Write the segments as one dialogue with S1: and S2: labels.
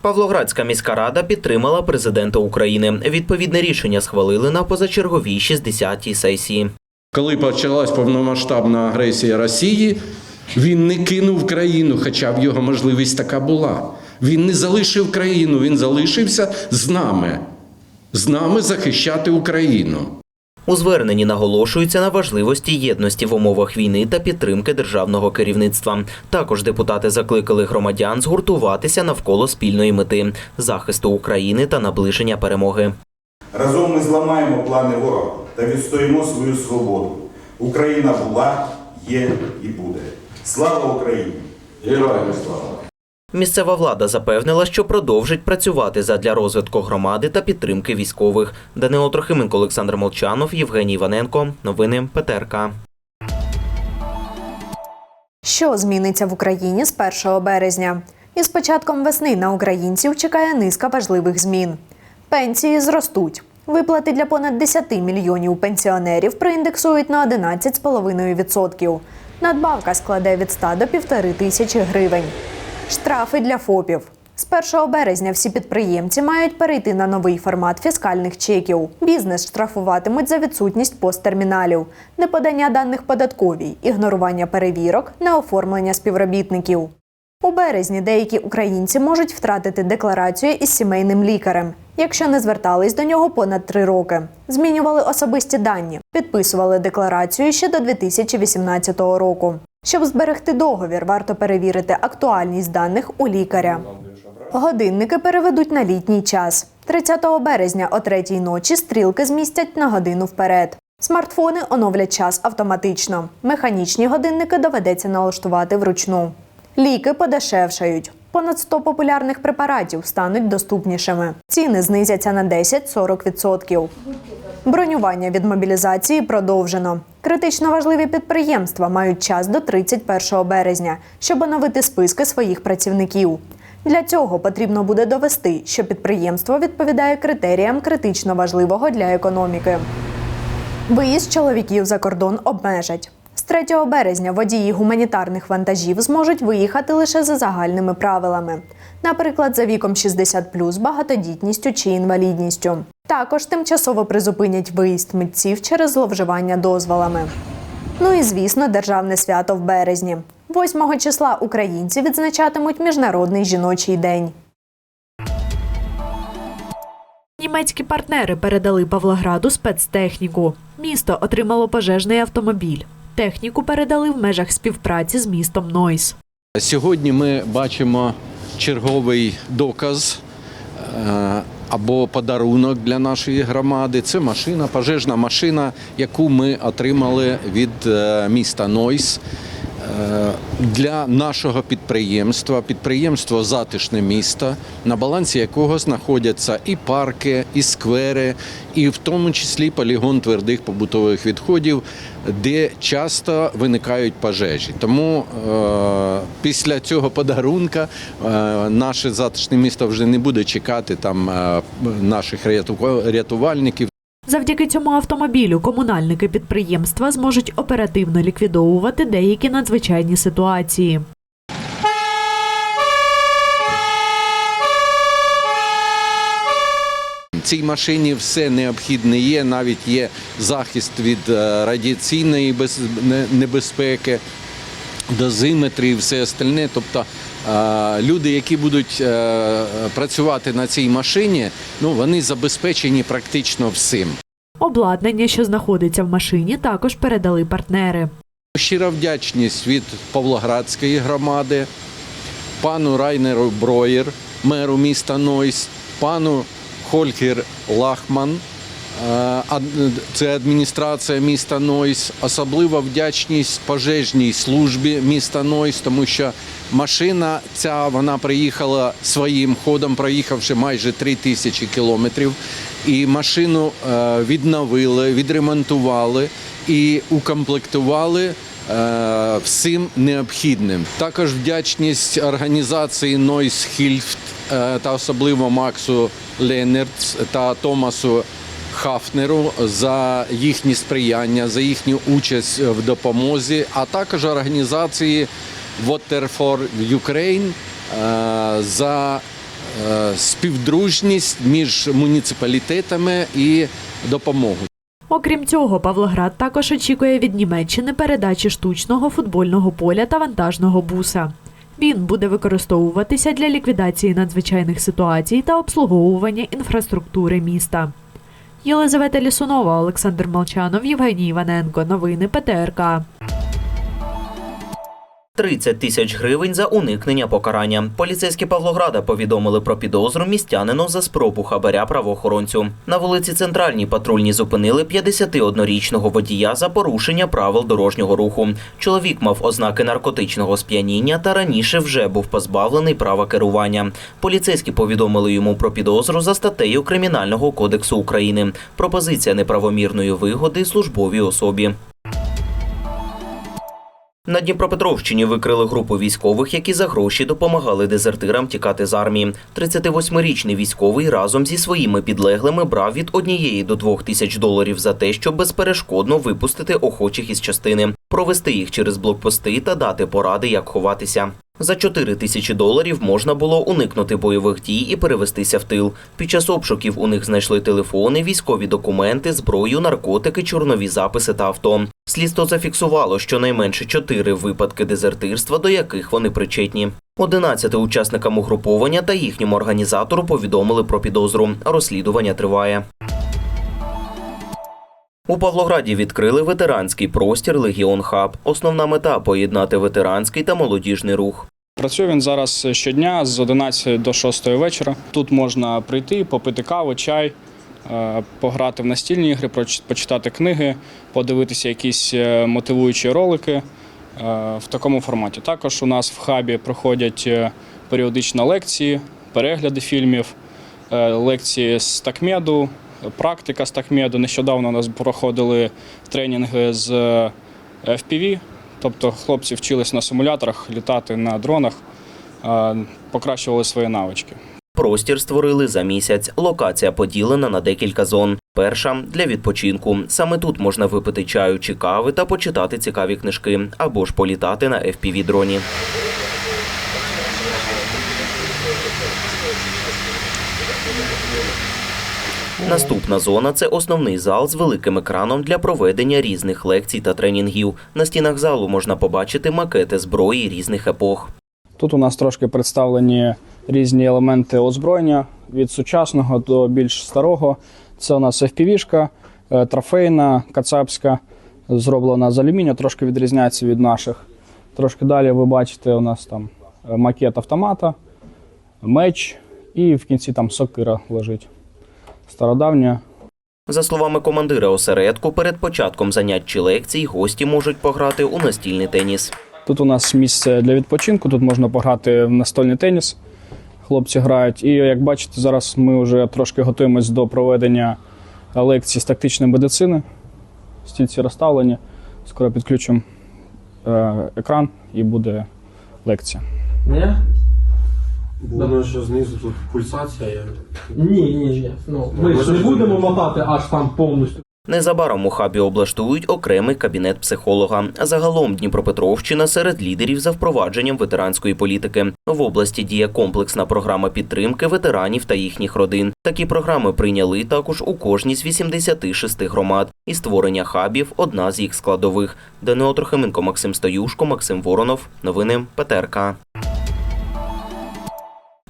S1: Павлоградська міська рада підтримала президента України. Відповідне рішення схвалили на позачерговій 60-й сесії.
S2: Коли почалась повномасштабна агресія Росії, він не кинув країну, хоча б його можливість така була. Він не залишив країну, він залишився з нами, з нами захищати Україну.
S1: У зверненні наголошується на важливості єдності в умовах війни та підтримки державного керівництва. Також депутати закликали громадян згуртуватися навколо спільної мети захисту України та наближення перемоги.
S3: Разом ми зламаємо плани ворога та відстоїмо свою свободу. Україна була, є і буде. Слава Україні!
S2: Героям слава!
S1: Місцева влада запевнила, що продовжить працювати задля розвитку громади та підтримки військових. Данило Трохименко, Олександр Молчанов, Євгеній Іваненко. Новини ПТРК.
S4: Що зміниться в Україні з 1 березня? Із початком весни на українців чекає низка важливих змін. Пенсії зростуть. Виплати для понад 10 мільйонів пенсіонерів проіндексують на 11,5%. Надбавка складе від 100 до 1,5 тисячі гривень. Штрафи для ФОПів. З 1 березня всі підприємці мають перейти на новий формат фіскальних чеків. Бізнес штрафуватимуть за відсутність посттерміналів, неподання даних податковій, ігнорування перевірок, неоформлення співробітників. У березні деякі українці можуть втратити декларацію із сімейним лікарем, якщо не звертались до нього понад три роки. Змінювали особисті дані, підписували декларацію ще до 2018 року. Щоб зберегти договір, варто перевірити актуальність даних у лікаря. Годинники переведуть на літній час. 30 березня о 3 ночі стрілки змістять на годину вперед. Смартфони оновлять час автоматично. Механічні годинники доведеться налаштувати вручну. Ліки подешевшають. Понад 100 популярних препаратів стануть доступнішими. Ціни знизяться на 10-40%. Бронювання від мобілізації продовжено. Критично важливі підприємства мають час до 31 березня, щоб оновити списки своїх працівників. Для цього потрібно буде довести, що підприємство відповідає критеріям критично важливого для економіки. Виїзд чоловіків за кордон обмежать. З 3 березня водії гуманітарних вантажів зможуть виїхати лише за загальними правилами, наприклад, за віком 60 багатодітністю чи інвалідністю. Також тимчасово призупинять виїзд митців через зловживання дозволами. Ну і звісно, державне свято в березні. 8 числа українці відзначатимуть Міжнародний жіночий день.
S5: Німецькі партнери передали Павлограду спецтехніку. Місто отримало пожежний автомобіль. Техніку передали в межах співпраці з містом Нойс.
S2: Сьогодні ми бачимо черговий доказ е, або подарунок для нашої громади. Це машина, пожежна машина, яку ми отримали від е, міста Нойс. Е, Для нашого підприємства, підприємство Затишне місто, на балансі якого знаходяться і парки, і сквери, і в тому числі полігон твердих побутових відходів, де часто виникають пожежі. Тому е, після цього подарунка е, наше затишне місто вже не буде чекати там е, наших ряту- рятувальників.
S5: Завдяки цьому автомобілю комунальники підприємства зможуть оперативно ліквідовувати деякі надзвичайні ситуації.
S2: Цій машині все необхідне є, навіть є захист від е, радіаційної без- не- небезпеки, дозиметри і все остальне. Тобто люди, які будуть е, працювати на цій машині, ну вони забезпечені практично всім.
S5: Обладнання, що знаходиться в машині, також передали партнери.
S2: Щира вдячність від Павлоградської громади, пану Райнеру Броєр, меру міста Нойс, пану Холькер Лахман. Е, Це адміністрація міста Нойс. Особлива вдячність пожежній службі міста Нойс, тому що машина ця вона приїхала своїм ходом, проїхавши майже 3 тисячі кілометрів. І машину е, відновили, відремонтували і укомплектували е, всім необхідним. Також вдячність організації Hilft е, та особливо Максу Ленерц та Томасу Хафнеру за їхнє сприяння, за їхню участь в допомозі, а також організації Water for Ukraine е, за е, співдружність між муніципалітетами і допомогу.
S5: Окрім цього, Павлоград також очікує від Німеччини передачі штучного футбольного поля та вантажного буса. Він буде використовуватися для ліквідації надзвичайних ситуацій та обслуговування інфраструктури міста. Єлизавета Лісунова, Олександр Молчанов, Євгеній Іваненко. Новини ПТРК.
S1: 30 тисяч гривень за уникнення покарання. Поліцейські Павлограда повідомили про підозру містянину за спробу хабаря правоохоронцю. На вулиці Центральній патрульні зупинили 51-річного водія за порушення правил дорожнього руху. Чоловік мав ознаки наркотичного сп'яніння та раніше вже був позбавлений права керування. Поліцейські повідомили йому про підозру за статтею Кримінального кодексу України. Пропозиція неправомірної вигоди службовій особі. На Дніпропетровщині викрили групу військових, які за гроші допомагали дезертирам тікати з армії. 38-річний військовий разом зі своїми підлеглими брав від однієї до двох тисяч доларів за те, щоб безперешкодно випустити охочих із частини, провести їх через блокпости та дати поради, як ховатися. За 4 тисячі доларів можна було уникнути бойових дій і перевестися в тил. Під час обшуків у них знайшли телефони, військові документи, зброю, наркотики, чорнові записи та авто. Слідство зафіксувало щонайменше чотири випадки дезертирства, до яких вони причетні. 11 учасникам угруповання та їхньому організатору повідомили про підозру. Розслідування триває. У Павлограді відкрили ветеранський простір Легіон Хаб. Основна мета поєднати ветеранський та молодіжний рух.
S6: Працює він зараз щодня з 11 до 6 вечора. Тут можна прийти, попити каву, чай, е, пограти в настільні ігри, почитати книги, подивитися якісь е, мотивуючі ролики е, в такому форматі. Також у нас в хабі проходять періодично лекції, перегляди фільмів, лекції з такмеду, практика з такмеду. Нещодавно у нас проходили тренінги з е, FPV, тобто хлопці вчились на симуляторах літати на дронах, покращували свої навички.
S1: Простір створили за місяць. Локація поділена на декілька зон. Перша для відпочинку. Саме тут можна випити чаю чи кави та почитати цікаві книжки або ж політати на fpv дроні. Наступна зона це основний зал з великим екраном для проведення різних лекцій та тренінгів. На стінах залу можна побачити макети зброї різних епох.
S6: Тут у нас трошки представлені різні елементи озброєння від сучасного до більш старого. Це у нас FPV-шка, е, трофейна, кацапська, зроблена з алюмінію, трошки відрізняється від наших. Трошки далі ви бачите, у нас там е, макет автомата, меч і в кінці там сокира лежить. Стародавня.
S1: За словами командира осередку, перед початком занять чи лекцій гості можуть пограти у настільний теніс.
S6: Тут у нас місце для відпочинку, тут можна пограти в настольний теніс. Хлопці грають. І як бачите, зараз ми вже трошки готуємось до проведення лекцій з тактичної медицини. Стільці розставлені. Скоро підключимо е, екран і буде лекція.
S7: Воно що знизу тут пульсація. є.
S8: Ні, ні, ні. Ну, ми ж не будемо мотати аж там повністю.
S1: Незабаром у хабі облаштують окремий кабінет психолога. Загалом Дніпропетровщина серед лідерів за впровадженням ветеранської політики. В області діє комплексна програма підтримки ветеранів та їхніх родин. Такі програми прийняли також у кожній з 86 громад. І створення хабів одна з їх складових. Данило Трохименко, Максим Стоюшко, Максим Воронов. Новини ПТРК.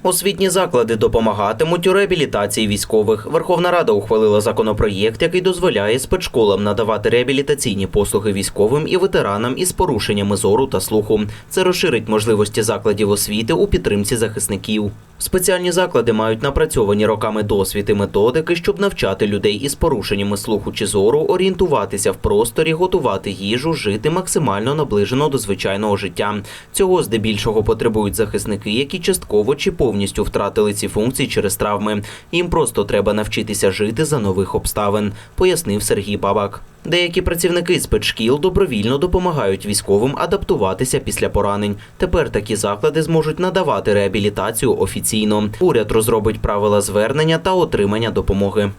S1: Освітні заклади допомагатимуть у реабілітації військових. Верховна Рада ухвалила законопроєкт, який дозволяє спецшколам надавати реабілітаційні послуги військовим і ветеранам із порушеннями зору та слуху. Це розширить можливості закладів освіти у підтримці захисників. Спеціальні заклади мають напрацьовані роками досвід і методики, щоб навчати людей із порушеннями слуху чи зору орієнтуватися в просторі, готувати їжу, жити максимально наближено до звичайного життя. Цього здебільшого потребують захисники, які частково чи повністю втратили ці функції через травми. Їм просто треба навчитися жити за нових обставин, пояснив Сергій Бабак. Деякі працівники спецшкіл добровільно допомагають військовим адаптуватися після поранень. Тепер такі заклади зможуть надавати реабілітацію офіційно. Уряд розробить правила звернення та отримання допомоги.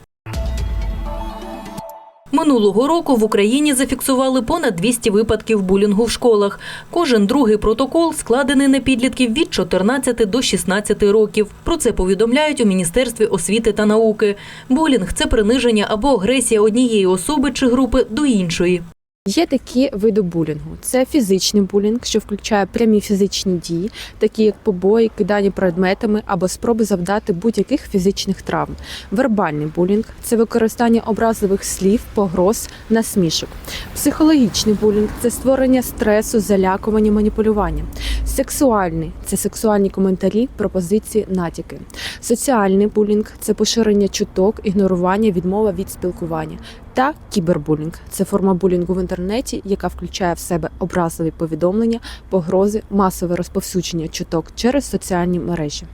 S9: Минулого року в Україні зафіксували понад 200 випадків булінгу в школах. Кожен другий протокол складений на підлітків від 14 до 16 років. Про це повідомляють у Міністерстві освіти та науки. Булінг – це приниження або агресія однієї особи чи групи до іншої.
S10: Є такі види булінгу: це фізичний булінг, що включає прямі фізичні дії, такі як побої, кидання предметами або спроби завдати будь-яких фізичних травм. Вербальний булінг це використання образливих слів, погроз, насмішок. Психологічний булінг це створення стресу, залякування, маніпулювання. Сексуальний це сексуальні коментарі, пропозиції, натяки. Соціальний булінг це поширення чуток, ігнорування, відмова від спілкування. Та кібербулінг це форма булінгу в інтернеті, яка включає в себе образливі повідомлення, погрози, масове розповсюдження чуток через соціальні мережі.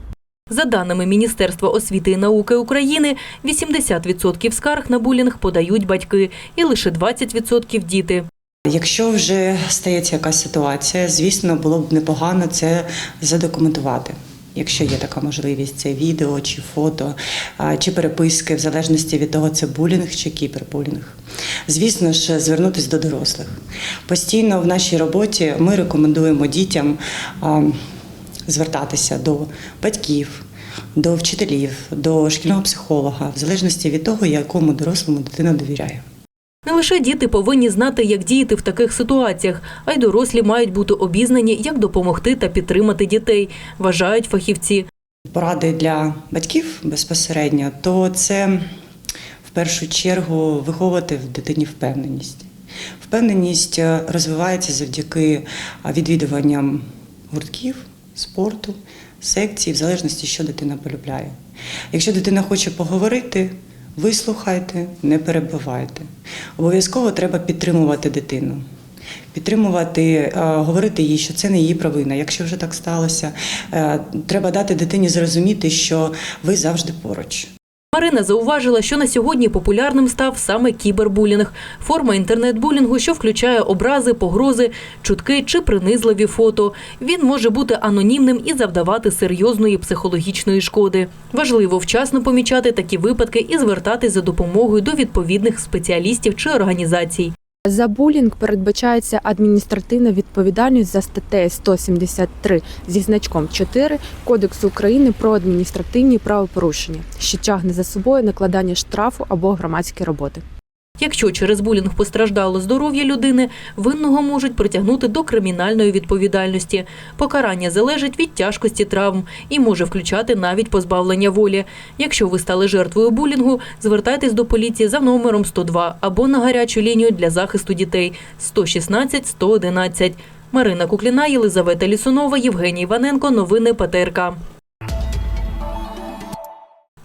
S9: За даними Міністерства освіти і науки України, 80% скарг на булінг подають батьки і лише 20% – діти.
S11: Якщо вже стається якась ситуація, звісно, було б непогано це задокументувати. Якщо є така можливість, це відео чи фото, чи переписки, в залежності від того, це булінг чи кібербулінг. Звісно ж, звернутися до дорослих. Постійно в нашій роботі ми рекомендуємо дітям звертатися до батьків, до вчителів, до шкільного психолога, в залежності від того, якому дорослому дитина довіряє.
S9: Не лише діти повинні знати, як діяти в таких ситуаціях, а й дорослі мають бути обізнані, як допомогти та підтримати дітей, вважають фахівці.
S11: Поради для батьків безпосередньо, то це в першу чергу виховувати в дитині впевненість. Впевненість е, розвивається завдяки відвідуванням гуртків, спорту, секцій, в залежності, що дитина полюбляє. Якщо дитина хоче поговорити, вислухайте, не перебивайте. Обов'язково треба підтримувати дитину. Підтримувати, е, говорити їй, що це не її провина. Якщо вже так сталося, е, треба дати дитині зрозуміти, що ви завжди поруч.
S9: Марина зауважила, що на сьогодні популярним став саме кібербулінг – форма інтернет-булінгу, що включає образи, погрози, чутки чи принизливі фото. Він може бути анонімним і завдавати серйозної психологічної шкоди. Важливо вчасно помічати такі випадки і звертатись за допомогою до відповідних спеціалістів чи організацій.
S10: За булінг передбачається адміністративна відповідальність за статтею 173 зі значком 4 Кодексу України про адміністративні правопорушення, що тягне за собою накладання штрафу або громадські роботи.
S9: Якщо через булінг постраждало здоров'я людини, винного можуть притягнути до кримінальної відповідальності. Покарання залежить від тяжкості травм і може включати навіть позбавлення волі. Якщо ви стали жертвою булінгу, звертайтесь до поліції за номером 102 або на гарячу лінію для захисту дітей 116 111. Марина Кукліна, Єлизавета Лісунова, Євгеній Іваненко. Новини ПТРК.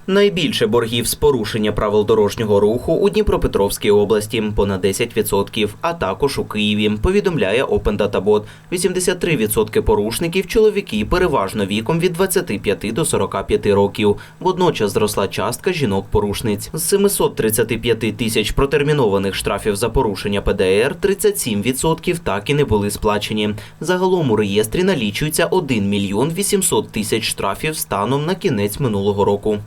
S1: Найбільше боргів з порушення правил дорожнього руху у Дніпропетровській області понад 10%, а також у Києві, повідомляє Open Data Bot. 83% порушників чоловіки переважно віком від 25 до 45 років. Водночас зросла частка жінок-порушниць. З 735 тисяч протермінованих штрафів за порушення ПДР 37% так і не були сплачені. Загалом у реєстрі налічується 1 мільйон 800 тисяч штрафів станом на кінець минулого року.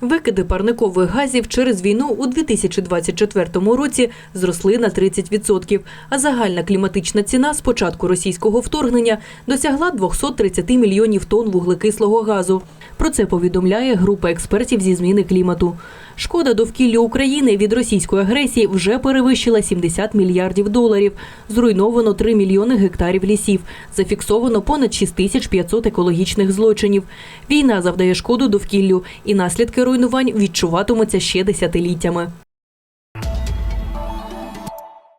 S9: Викиди парникових газів через війну у 2024 році зросли на 30%, а загальна кліматична ціна з початку російського вторгнення досягла 230 мільйонів тонн вуглекислого газу. Про це повідомляє група експертів зі зміни клімату. Шкода довкіллю України від російської агресії вже перевищила 70 мільярдів доларів. Зруйновано 3 мільйони гектарів лісів. Зафіксовано понад 6500 екологічних злочинів. Війна завдає шкоду довкіллю, і наслідки руйнувань відчуватимуться ще десятиліттями.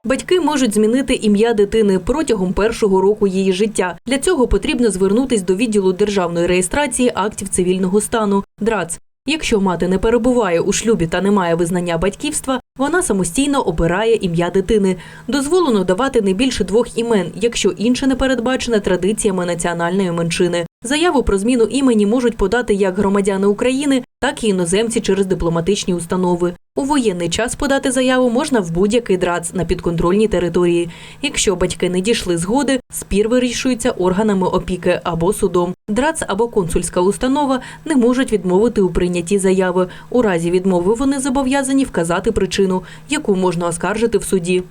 S9: Батьки можуть змінити ім'я дитини протягом першого року її життя. Для цього потрібно звернутись до відділу державної реєстрації актів цивільного стану ДРАЦ. Якщо мати не перебуває у шлюбі та не має визнання батьківства, вона самостійно обирає ім'я дитини. Дозволено давати не більше двох імен, якщо інше не передбачене традиціями національної меншини. Заяву про зміну імені можуть подати як громадяни України, так і іноземці через дипломатичні установи. У воєнний час подати заяву можна в будь-який ДРАЦ на підконтрольній території. Якщо батьки не дійшли згоди, спір вирішується органами опіки або судом. ДРАЦ або консульська установа не можуть відмовити у прийнятті заяви. У разі відмови вони зобов'язані вказати причину, яку можна оскаржити в суді.